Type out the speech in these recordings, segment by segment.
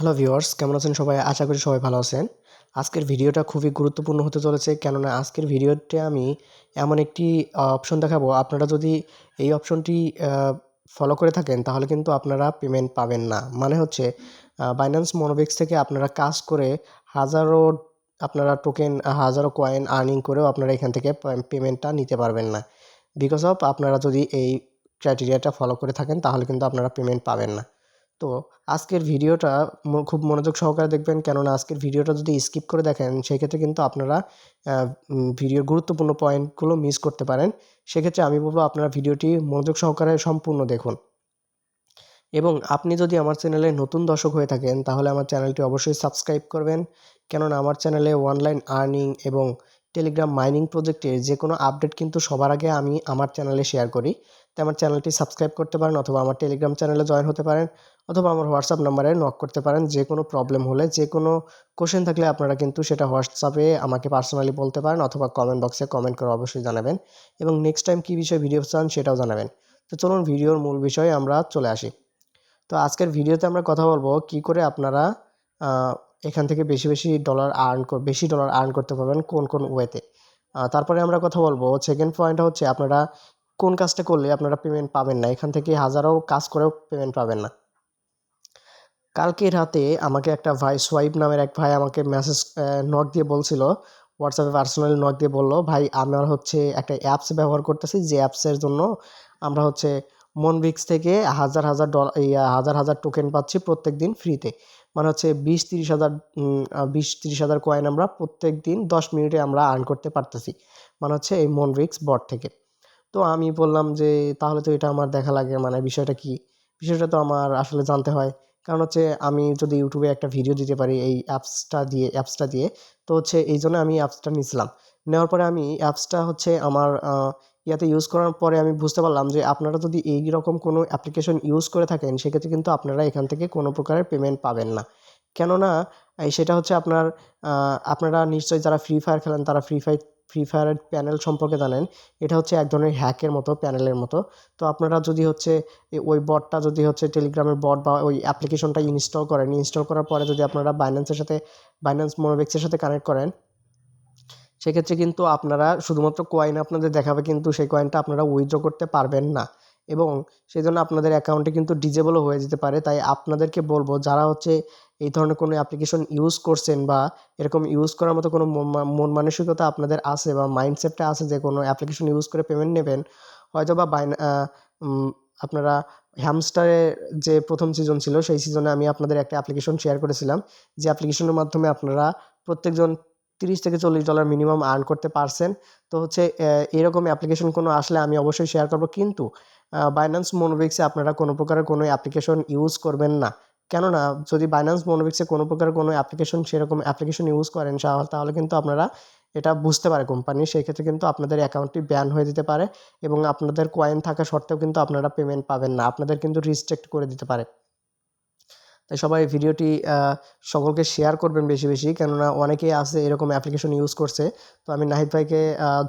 Hello viewers কেমন আছেন সবাই? আশা করি সবাই ভালো আছেন। আজকের ভিডিওটা খুবই গুরুত্বপূর্ণ হতে চলেছে, কেননা আজকের ভিডিওতে আমি এমন একটি অপশন দেখাবো। আপনারা যদি এই অপশনটি ফলো করে থাকেন, তাহলে কিন্তু আপনারা পেমেন্ট পাবেন না। মানে হচ্ছে বাইন্যান্স মনোবিক্স থেকে আপনারা কাজ করে হাজারো, আপনারা টোকেন হাজারো কয়েন আর্নিং করেও আপনারা এখান থেকে পেমেন্টটা নিতে পারবেন না। বিকজ অফ আপনারা যদি এই ক্রাইটেরিয়াটা ফলো করে থাকেন, তাহলে কিন্তু আপনারা পেমেন্ট পাবেন না। তো আজকের ভিডিওটা খুব মনোযোগ সহকারে দেখবেন। কেননা আজকের ভিডিওটা যদি স্কিপ করে দেখেন, সেক্ষেত্রে কিন্তু আপনারা ভিডিওর গুরুত্বপূর্ণ পয়েন্টগুলো মিস করতে পারেন। সেক্ষেত্রে আমি বলব আপনারা ভিডিওটি মনোযোগ সহকারে সম্পূর্ণ দেখুন। এবং আপনি যদি আমার চ্যানেলে নতুন দর্শক হয়ে থাকেন, তাহলে আমার চ্যানেলটি অবশ্যই সাবস্ক্রাইব করবেন। কেননা আমার চ্যানেলে অনলাইন আর্নিং এবং টেলিগ্রাম মাইনিং প্রজেক্টের যে কোনো আপডেট কিন্তু সবার আগে আমি আমার চ্যানেলে শেয়ার করি। তাই আমার চ্যানেলটি সাবস্ক্রাইব করতে পারেন অথবা আমার টেলিগ্রাম চ্যানেলে জয়েন হতে পারেন অথবা আমার হোয়াটসঅ্যাপ নাম্বারে নক করতে পারেন। যে কোনো প্রবলেম হলে, যে কোনো কোশ্চেন থাকলে আপনারা কিন্তু সেটা হোয়াটসঅ্যাপে আমাকে পার্সোনালি বলতে পারেন অথবা কমেন্ট বক্সে কমেন্ট করে অবশ্যই জানাবেন। এবং নেক্সট টাইম কী বিষয়ে ভিডিও চান সেটাও জানাবেন। তো চলুন ভিডিওর মূল বিষয়ে আমরা চলে আসি। তো আজকের ভিডিওতে আমরা কথা বলব কি করে আপনারা এখান থেকে বেশি বেশি ডলার আর্ন বেশি ডলার আর্ন করতে পারবেন কোন কোন ওয়েতে তারপরে আমরা কথা বলব সেকেন্ড পয়েন্ট হচ্ছে আপনারা কোন কাজটা করলে আপনারা পেমেন্ট পাবেন না, এখান থেকে হাজারো কাজ করেও পেমেন্ট পাবেন না। কালকে রাতে আমাকে একটা ভাই সোয়াইপ নামের এক ভাই আমাকে মেসেজ নক দিয়ে বলছিল হোয়াটসঅ্যাপে পার্সোনালি নক দিয়ে বলল, ভাই, আমার হচ্ছে একটা অ্যাপস ব্যবহার করতেছি, যে অ্যাপসের জন্য আমরা হচ্ছে মনবিক্স থেকে হাজার হাজার ডলার হাজার হাজার টোকেন পাচ্ছি প্রত্যেক দিন ফ্রিতে মানে হচ্ছে বিশ, তিরিশ হাজার বিশ, তিরিশ হাজার কয়েন আমরা প্রত্যেক দিন দশ মিনিটে আমরা আর্ন করতে পারতেছি। মানে হচ্ছে এই মনবিক্স বট থেকে। তো আমি বললাম যে, তাহলে তো এটা আমার দেখা লাগে মানে বিষয়টা কি? বিষয়টা তো আমার আসলে জানতে হয়। কারণ হচ্ছে আমি যদি ইউটিউবে একটা ভিডিও দিতে পারি, এই অ্যাপসটা দিয়ে অ্যাপসটা দিয়ে, তো হচ্ছে এই জন্য আমি অ্যাপসটা নিয়েছিলাম নেওয়ার পরে আমি অ্যাপসটা হচ্ছে আমার ইয়াতে ইউজ করার পরে আমি বুঝতে পারলাম যে আপনারা যদি এই রকম কোনো অ্যাপ্লিকেশন ইউজ করে থাকেন, সেক্ষেত্রে কিন্তু আপনারা এখান থেকে কোনো প্রকারের পেমেন্ট পাবেন না। কেননা সেটা হচ্ছে আপনার আপনারা নিশ্চয়ই যারা ফ্রি ফায়ার খেলেন, তারা ফ্রি ফায়ার ফ্রি ফায়ারের প্যানেল সম্পর্কে জানেন। এটা হচ্ছে এক ধরনের হ্যাকের মতো প্যানেলের মতো। তো আপনারা যদি হচ্ছে ওই বটটা যদি হচ্ছে টেলিগ্রামের বট বা ওই অ্যাপ্লিকেশনটা ইনস্টল করেন ইনস্টল করার পরে যদি আপনারা বাইন্যান্সের সাথে বাইন্যান্স মোনোবেক্সের সাথে কানেক্ট করেন সেক্ষেত্রে কিন্তু আপনারা শুধুমাত্র কয়েন আপনাদের দেখাবে কিন্তু সেই কয়েনটা আপনারা উইথড্র করতে পারবেন না। এবং সেই জন্য আপনাদের অ্যাকাউন্টে কিন্তু ডিজেবলও হয়ে যেতে পারে। তাই আপনাদেরকে বলব, যারা হচ্ছে এই ধরনের কোনো অ্যাপ্লিকেশন ইউজ করছেন বা এরকম ইউজ করার মতো কোনো মন মানসিকতা আপনাদের আছে বা মাইন্ডসেটটা আছে যে কোনো অ্যাপ্লিকেশন ইউজ করে পেমেন্ট নেবেন, হয়তো বা আপনারা হ্যামস্টারের যে প্রথম সিজন ছিল, সেই সিজনে আমি আপনাদের একটা অ্যাপ্লিকেশন শেয়ার করেছিলাম। যে অ্যাপ্লিকেশনের মাধ্যমে আপনারা প্রত্যেকজন তিরিশ থেকে চল্লিশ ডলার মিনিমাম আর্ন করতে পারছেন। তো হচ্ছে এরকম অ্যাপ্লিকেশন কোনো আসলে আমি অবশ্যই শেয়ার করব। কিন্তু বাইন্যান্স মোনোবিক্সে আপনারা কোনো প্রকারের কোনো অ্যাপ্লিকেশন ইউজ করবেন না। কেননা, যদি বাইন্যান্স মোনোবিক্সে কোনো প্রকার কোনো অ্যাপ্লিকেশন সেরকম অ্যাপ্লিকেশন ইউজ করেন তাহলে কিন্তু আপনারা এটা বুঝতে পারে কোম্পানি সেই ক্ষেত্রে কিন্তু আপনাদের অ্যাকাউন্টটি ব্যান হয়ে যেতে পারে এবং আপনাদের কয়েন থাকা সত্ত্বেও কিন্তু আপনারা পেমেন্ট পাবেন না। আপনাদের কিন্তু রিস্ট্রিক্ট করে দিতে পারে। তাই সবাই ভিডিওটি সকলকে শেয়ার করবেন বেশি বেশি। কেননা অনেকেই আছে এরকম অ্যাপ্লিকেশন ইউজ করছে। তো আমি নাহিদ ভাইকে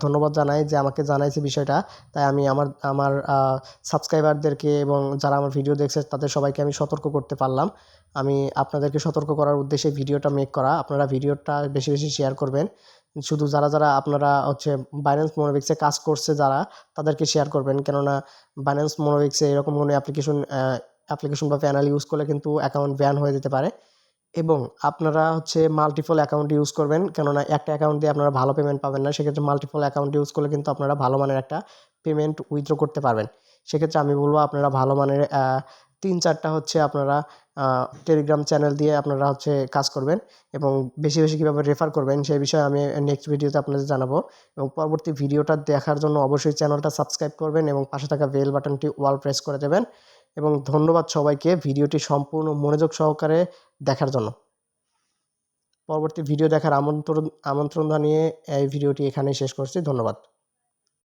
ধন্যবাদ জানাই যে আমাকে জানাইছে বিষয়টা। তাই আমি আমার আমার সাবস্ক্রাইবারদেরকে এবং যারা আমার ভিডিও দেখছে, তাদের সবাইকে আমি সতর্ক করতে পারলাম। আমি আপনাদেরকে সতর্ক করার উদ্দেশ্যে ভিডিওটা মেক করা। আপনারা ভিডিওটা বেশি বেশি শেয়ার করবেন। শুধু যারা যারা আপনারা হচ্ছে বাইন্যান্স মোনোবিক্সে কাজ করছে যারা, তাদেরকে শেয়ার করবেন। কেননা বাইন্যান্স মোনোবিক্সে এরকম কোনো অ্যাপ্লিকেশন অ্যাপ্লিকেশন বা প্যানেল ইউজ করলে কিন্তু অ্যাকাউন্ট ব্যান হয়ে যেতে পারে। এবং আপনারা হচ্ছে মাল্টিপল অ্যাকাউন্ট ইউজ করবেন, কেননা একটা অ্যাকাউন্ট দিয়ে আপনারা ভালো পেমেন্ট পাবেন না, সেক্ষেত্রে মাল্টিপল অ্যাকাউন্ট ইউজ করলে কিন্তু আপনারা ভালো মানের একটা পেমেন্ট উইথড্র করতে পারবেন। সেক্ষেত্রে আমি বলব আপনারা ভালো মানের তিন চারটা হচ্ছে আপনারা টেলিগ্রাম চ্যানেল দিয়ে আপনারা হচ্ছে কাজ করবেন এবং বেশি বেশি কীভাবে রেফার করবেন সেই বিষয়ে আমি নেক্সট ভিডিওতে আপনাদের জানাব। এবং পরবর্তী ভিডিওটা দেখার জন্য অবশ্যই চ্যানেলটা সাবস্ক্রাইব করবেন এবং পাশে থাকা বেল বাটনটি ওয়াল প্রেস করে দেবেন। এবং ধন্যবাদ সবাইকে ভিডিওটি সম্পূর্ণ মনোযোগ সহকারে দেখার জন্য। পরবর্তী ভিডিও দেখার আমন্ত্রণ আমন্ত্রণ জানিয়ে এই ভিডিওটি এখানেই শেষ করছি। ধন্যবাদ।